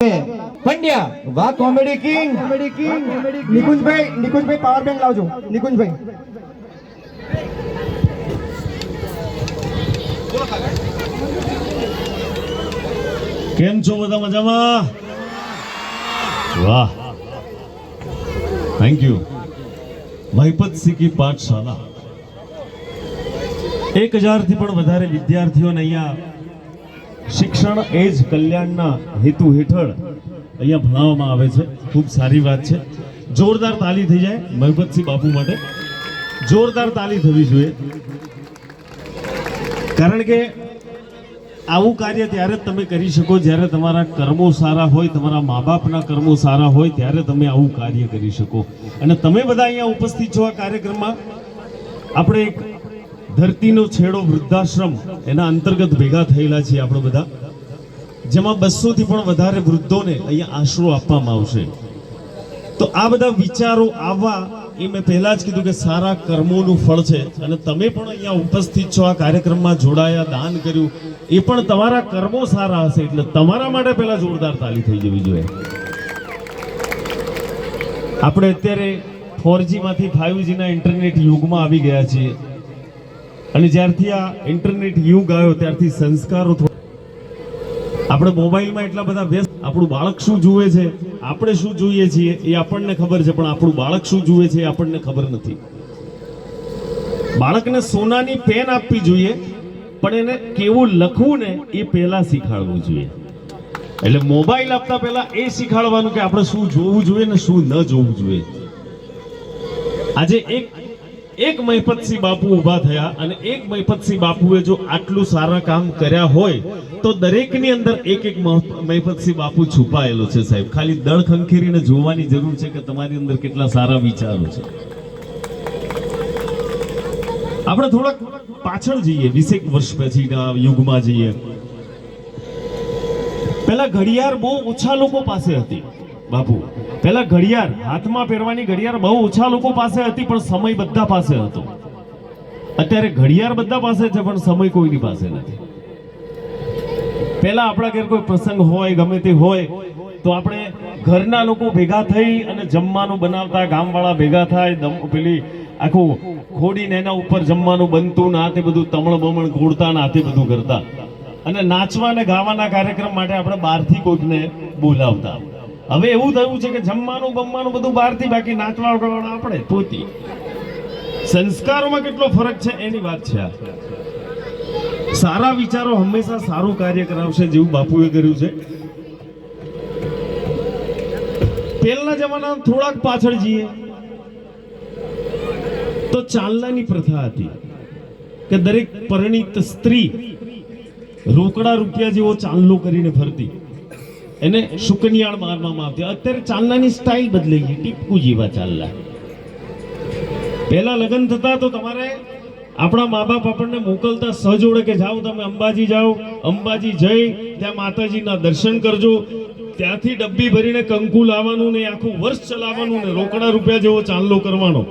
પંડ્યા વાહ comedy king comedy king નિકુંજભાઈ નિકુંજભાઈ પાવર બેંક લાવજો નિકુંજભાઈ કેમ છો બધા મજામાં? વાહ. થેન્ક યુ મહિપત સિક્કી પાઠશાલા. એક હજારથી પણ વધારે વિદ્યાર્થીઓને અહીંયા શિક્ષણ એ જ કલ્યાણના હેતુ હેઠળ અહીંયા ભણાવવામાં આવે છે. ખૂબ સારી વાત છે. જોરદાર તાલી થઈ જાય મહિપતસિંહ બાપુ માટે. જોરદાર તાલી થવી જોઈએ. કારણ કે આવું કાર્ય ત્યારે જ તમે કરી શકો. જ્યારે તમારા કર્મો સારા હોય, તમારા મા બાપના કર્મો સારા હોય, ત્યારે તમે આવું કાર્ય કરી શકો. અને તમે બધા અહીંયા ઉપસ્થિત છો આ કાર્યક્રમમાં. આપણે એક ધરતીનો છેડો વૃદ્ધાશ્રમ એના અંતર્ગત ભેગા થયેલા છીએ આપણે બધા. જેમાં બસોથી પણ વધારે વૃદ્ધોને અહીંયા આશરો આપવામાં આવશે. તો આ બધા વિચારો આવવા એ મેં પહેલા જ કીધું કે સારા કર્મોનું ફળ છે. અને તમે પણ અહીંયા ઉપસ્થિત છો, આ કાર્યક્રમમાં જોડાયા, દાન કર્યું. એ પણ તમારા કર્મો સારા હશે એટલે તમારા માટે પહેલા જોરદાર તાલી થઈ જવી જોઈએ. આપણે અત્યારે ફોર જીમાંથી ફાઇવ જીના ઇન્ટરનેટ યુગમાં આવી ગયા છીએ. અને જ્યારથી આ ઇન્ટરનેટ યુગ આવ્યો, ત્યારથી સંસ્કારો આપણે મોબાઈલમાં એટલા બધા વ્યસ્ત આપણું બાળક શું જુએ છે? આપણે શું જોઈએ છીએ? એ આપણને ખબર છે, પણ આપણું બાળક શું જુએ છે એ આપણને ખબર નથી. બાળકને સોનાની પેન આપવી જોઈએ, પણ એને કેવું લખવું ને એ પહેલા શીખાડવું જોઈએ. એટલે મોબાઈલ આપતા પહેલા એ શીખાડવાનું કે આપણે શું જોવું જોઈએ ને શું ન જોવું જોઈએ. આજે એક એક મહિપતસિંહ બાપુ ઊભા થયા અને એક મહિપતસિંહ બાપુએ જો આટલું સારા કામ કર્યા હોય, તો દરેકની અંદર એક એક મહ- મહિપતસિંહ બાપુ છુપાયેલો છે સાહેબ. ખાલી દળ ખંખેરીને જોવાની જરૂર છે કે તમારી અંદર કેટલા સારા વિચારો છે? આપણે થોડાક પાછળ જઈએ, વીસેક વર્ષ પછીના યુગમાં જઈએ. પહેલા ઘડિયાળ બહુ ઓછા લોકો પાસે હતી. બાપુ, પહેલા ઘડિયાળ, હાથમાં પહેરવાની ઘડિયાળ બહુ ઓછા લોકો પાસે હતી, પણ સમય બધા પાસે હતો. અત્યારે ઘડિયાળ બધા પાસે છે, પણ સમય કોઈની પાસે નથી. પહેલા આપણા ઘેર કોઈ પ્રસંગ હોય, ગમે તે હોય, તો આપણે ઘરના લોકો ભેગા થઈ અને જમવાનું બનાવતા, ગામવાળા ભેગા થાય પેલી આખું ખોડીને એના ઉપર જમવાનું બનતું, ને તે બધું તમણ બમણ ઘોડતા ને તે બધું કરતા. અને નાચવા અને ગાવાના કાર્યક્રમ માટે આપણે બહારથી કોઈકને બોલાવતા. હવે એવું થયું છે કે જમવાનું, બમવાનું બધું બહારથી બાકી નાચવા ગાવાના આપણે પોતી. સંસ્કારોમાં કેટલો ફરક છે એની વાત છે આ. સારા વિચારો હંમેશા સારું કાર્ય કરાવશે જેવું બાપુએ કર્યું છે. પહેલા જમાનામાં થોડાક પાછળ જઈએ, તો ચાલનાની પ્રથા હતી કે દરેક પરિણીત સ્ત્રી રોકડા રૂપિયા જેવો ચાંદલો કરીને ફરતી. એને શુકનિયાળ મારવામાં આવતી. અત્યારે ચાલનાની સ્ટાઇલ બદલાઈ ગઈ, ટીપકુ જેવા ચાલના પહેલા લગ્ન થતા તો તમારે આપણા મા બાપ આપણને મોકલતા સહજોડે કે જાઓ તમે અંબાજી જાઓ, અંબાજી જઈ ત્યાં માતાજીના દર્શન કરજો. ત્યાંથી ડબ્બી ભરીને કંકુ લાવવાનું ને આખું વર્ષ ચલાવવાનું ને રોકડા રૂપિયા જેવો ચાંદલો કરવાનો.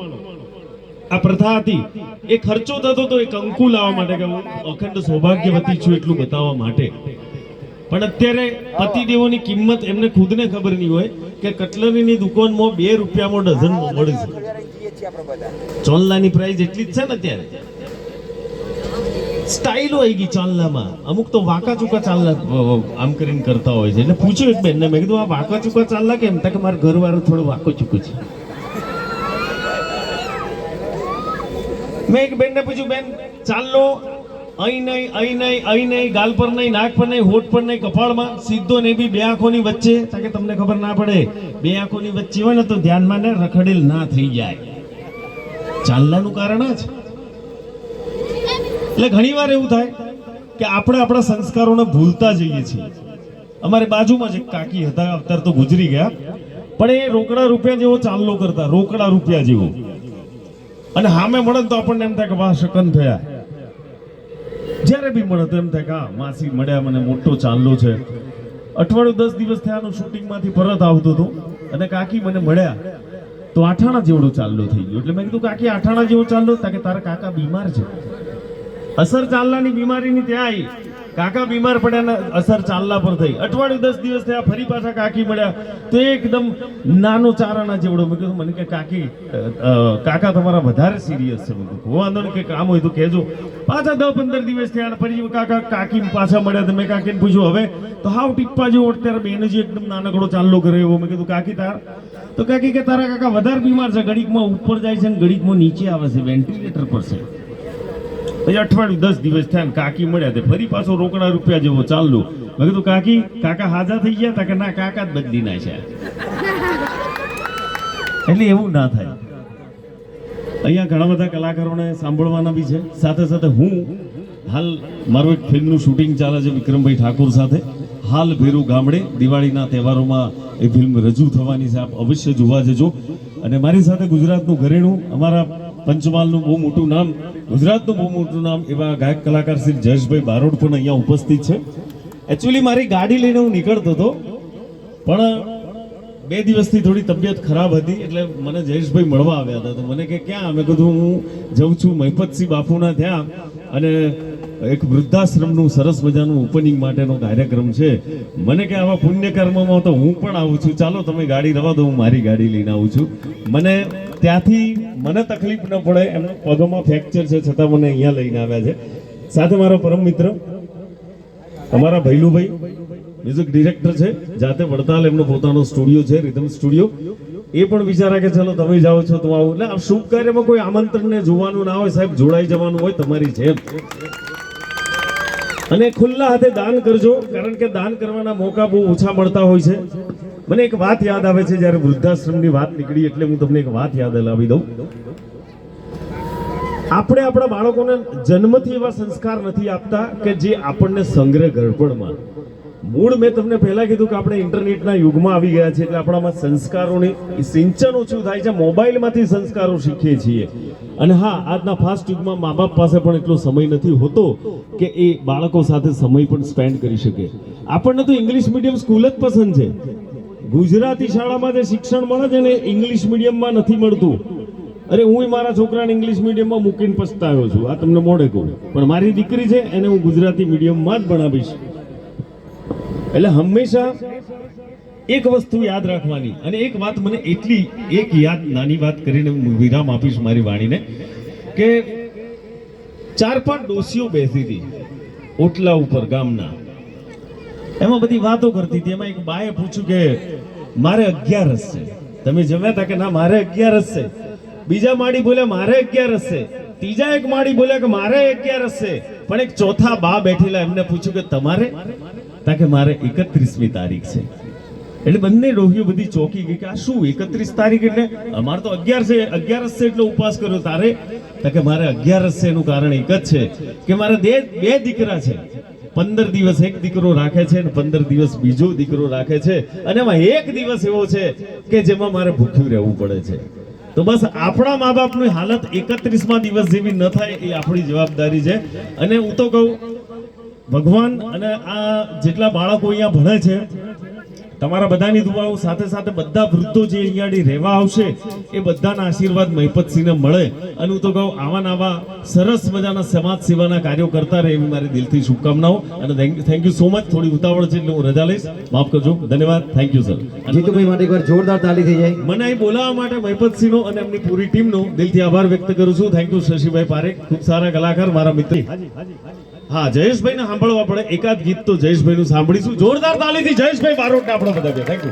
આ પ્રથા હતી. એ ખર્ચો થતો તો એ કંકુ લાવવા માટે કે હું અખંડ સૌભાગ્યવતી છું એટલું બતાવવા માટે. પણ અત્યારે પતિદેવોની કિંમત એમને ખુદને ખબર નહીં હોય કે કટલરીની દુકાનમાં બે રૂપિયામાં ડઝન મળે છે. ચોલનાની પ્રાઇસ એટલી જ છે ને અત્યારે. સ્ટાઇલ આવી ગઈ ચાંદલામાં. અમુક તો વાંકા ચૂકા અ, આમ કરીને કરતા હોય છે. એટલે પૂછ્યું એક બેનને મેં કીધું આ વાંકા ચૂકા ચાંદલા કેમ? કે મારા ઘરવાળો થોડો વાંકો ચૂકો છે. મેં એક બેનને પૂછ્યું બેન ચાલો અહીં નહીં અહીં નહીં અહીં નહીં, ગાલ પર નહીં, નાક પર નહીં, હોઠ પર નહીં, કપાળમાં, સીધો ને બી બે આંખોની વચ્ચે. તાકે તમને ખબર ના પડે, બે આંખોની વચ્ચે હોય ને તો ધ્યાનમાં ને રખડેલ ના થઈ જાય. ચાલનાનું કારણ જ. એટલે એટલે ઘણીવાર એવું થાય કે આપણે આપણા સંસ્કારોને ભૂલતા જઈએ છીએ. અમારે બાજુમાં જ એક કાકી હતા, અત્યારે તો ગુજરી ગયા. પણ એ રોકડા રૂપિયા જેવો ચાલલો કરતા, રોકડા રૂપિયા જેવો. અને હામે મળે તો આપણને એમ થાય કે વાહ, શકન થયા. જ્યારે બી મળે તો એમ થાય કે હા માસી મળ્યા, મને મોટો ચાલલો છે. અઠવાડિયું દસ દિવસ થયાનું શૂટિંગમાંથી પરત આવતો હતો અને કાકી મને મળ્યા તો આઠાણા જેવડો ચાલલો થઈ ગયો. એટલે મેં કીધું, કાકી, આઠાણા જેવો ચાલલો તા કે, તારા કાકા બીમાર છે. અસર ચાલનાની બીમારીની ત્યાં આવી કાકા બીમાર પડ્યા ને અસર ચાલલા પર થઈ. અઠવાડિયું દસ દિવસ થયા, ફરી પાછા કાકી મળ્યા. તો એકદમ નાનો ચારાના જેવડો. મેં કીધું, મને કે કાકી કાકા તમારા વધારે સિરિયસ છે. મેં કીધું, વાંધો નહીં કે કામ હોય તો કહેજો. પાછા દસ પંદર દિવસ થયા ફરી કાકા કાકી પાછા મળ્યા તો મેં કાકીને પૂછ્યું, હવે તો હાવ ટીપ્પા જેવો અત્યારે બેન જે એકદમ નાનકડો ચાલ્લો કરે એવો. મેં કીધું, કાકી તાર. તો કાકી કે, તારા કાકા વધારે બીમાર છે, ઘડીકમાં ઉપર જાય છે ને ઘડીકમાં નીચે આવે છે, વેન્ટિલેટર પર છે. પછી અઠવાડિયું દસ દિવસ થયા ને કાકી મળ્યા તે ફરી પાછો રોકડા રૂપિયા જેવો ચાલુ મેં કીધું, કાકી, કાકા હાજા થઈ ગયા તા કે ના, કાકા જ બદલી નાખ્યા. એટલે એવું ના થાય. અહીંયા ઘણા બધા કલાકારોને સાંભળવાના બી છે. સાથે સાથે હું હાલ મારું એક ફિલ્મનું શૂટિંગ ચાલે છે વિક્રમભાઈ ઠાકોર સાથે. હાલ ભેરુ ગામડે દિવાળીના તહેવારોમાં એ ફિલ્મ રજૂ થવાની છે. આપ અવશ્ય જોવા જજો. અને મારી સાથે ગુજરાતનું ઘરેણું, અમારા પંચમહાલનું બહુ મોટું નામ, ગુજરાતનું બહુ મોટું નામ એવા ગાયક કલાકાર શ્રી જયેશભાઈ બારોડ પણ અહીંયા ઉપસ્થિત છે. એકચ્યુઅલી મારી ગાડી લઈને હું નીકળતો હતો. પણ બે દિવસથી થોડી તબિયત ખરાબ હતી, એટલે મને જયેશભાઈ મળવા આવ્યા હતા. તો મને કે, ક્યાં? મેં કીધું, હું જઉં છું મહિપતસિંહ બાપુના ત્યાં. અને એક વૃદ્ધાશ્રમનું સરસ મજાનું ઓપનિંગ માટેનો કાર્યક્રમ છે. મને કે, આવા પુણ્ય કર્મમાં તો હું પણ આવું છું. ચાલો, તમે ગાડી રવા દો, હું મારી ગાડી લઈને આવું છું. મને ત્યાંથી મને તકલીફ ન પડે, એમના પગોમાં ફ્રેક્ચર છે, છતાં મને અહીંયા લઈને આવ્યા છે. સાથે મારો પરમ મિત્ર, અમારા ભૈલુભાઈ. મ્યુઝિક ડિરેક્ટર છે, જાતે વડતાલ એમનો પોતાનો સ્ટુડિયો છે રિધમ સ્ટુડિયો એ પણ વિચારા કે ચલો તમે જાઓ છો તો આવું. એટલે આ શુભ કાર્યમાં કોઈ આમંત્રણને જોવાનું ના હોય, સાહેબ, જોડાઈ જવાનું હોય તમારી જેમ. અને ખુલ્લા હાથે દાન કરજો, કારણ કે દાન કરવાના મોકા બહુ ઓછા મળતા હોય છે. મને એક વાત યાદ આવે છે, જ્યારે વૃદ્ધાશ્રમની વાત નીકળી, એટલે હું તમને એક વાત યાદ લાવી દઉં. આપણે આપણા બાળકોને જન્મથી એવા સંસ્કાર નથી આપતા કે જે આપણને સંગ્રહ ગળપણમાં મૂળ મેં તમને પહેલા કીધું કે આપણે ઇન્ટરનેટના યુગમાં આવી ગયા છે એટલે આપણામાં સંસ્કારોની સિંચન ઓછું થાય છે, મોબાઈલમાંથી સંસ્કારો શીખીએ છીએ. અને હા, આજના ફાસ્ટ યુગમાં મા બાપ પાસે પણ એટલો સમય નથી હોતો કે એ બાળકો સાથે સમય પણ સ્પેન્ડ કરી શકે. આપણને તો ઇંગ્લિશ મીડિયમ સ્કૂલ જ પસંદ છે. ગુજરાતી શાળામાં જે શિક્ષણ મળે છે ને ઇંગ્લિશ મીડિયમમાં નથી મળતું. અરે, હું મારા છોકરાને ઇંગ્લિશ મીડિયમમાં મૂકીને પછતાવ્યો છું. આ તમને મોડે કહું. પણ મારી દીકરી છે, એને હું ગુજરાતી મીડિયમમાં જ ભણાવીશ. એટલે હંમેશા એક વસ્તુ યાદ રાખવાની. અને એક વાત મને એટલી, એક યાદ નાની વાત કરીને હું વિરામ આપીશ મારી વાણીને, કે ચાર પાંચ ડોસીઓ બેસી હતી ઓટલા ઉપર ગામના. એમાં બધી વાતો કરતી હતી. એમાં એક બાએ પૂછ્યું કે, મારે અગિયારસ છે. તમે જમ્યા હતા કે, ના, મારે અગિયારસ છે. બીજા માળી બોલ્યા, મારે અગિયારસ છે. ત્રીજા એક માળી બોલ્યા કે, મારે અગિયારસ છે. પણ એક ચોથા બા બેઠેલા એમને પૂછ્યું કે, તમારે તા કે મારે એકત્રીસમી તારીખ છે. એટલે બંને ડોહીઓ બધી ચોકી ગઈ કે આ શું એકત્રીસ તારીખ એટલે અમારે તો અગિયાર છે, અગિયારસ છે એટલે ઉપવાસ કર્યો તારે. કે મારે અગિયારસ છે એનું કારણ એક જ છે કે મારે બે બે દીકરા છે. પંદર દિવસ એક દીકરો રાખે છે અને પંદર દિવસ બીજો દીકરો રાખે છે. અને એમાં એક દિવસ એવો છે કે જેમાં મારે ભૂખ્યું રહેવું પડે છે. તો બસ આપણા મા બાપની હાલત એકત્રીસમાં દિવસ જેવી ન થાય એ આપણી જવાબદારી છે. અને હું તો કહું ભગવાન અને આ જેટલા બાળકો અહીંયા ભણે છે તમારા બધાની દુઆઓ સાથે સાથે બધા વૃદ્ધો જે અહીંયા રહેવા આવશે એ બધાના આશીર્વાદ મહિપતસિંહને મળે. અને હું તો કહું આવા આવા સરસ મજાના સમાજ સેવાના કાર્યો કરતા રહે એવી મારી દિલથી શુભકામનાઓ. અને થેન્ક યુ સો મચ થોડી ઉતાવળ છે એટલે હું રજા લઈશ. માફ કરજો. ધન્યવાદ. થેન્ક યુ સર જીતુભાઈ માટે એકવાર જોરદાર તાલી થઈ જાય. મને અહીં બોલાવવા માટે મહિપતસિંહનો અને એમની પૂરી ટીમનો દિલથી આભાર વ્યક્ત કરું છું. થેન્ક યુ શશીભાઈ પારેખ. ખૂબ સારા કલાકાર મારા મિત્ર. હા, જયેશભાઈને સાંભળવા પડે. એકાદ ગીત તો જયેશભાઈનું સાંભળીશું. જોરદાર તાલીથી જયેશભાઈ બારોટને આપણે બધા થેન્ક યુ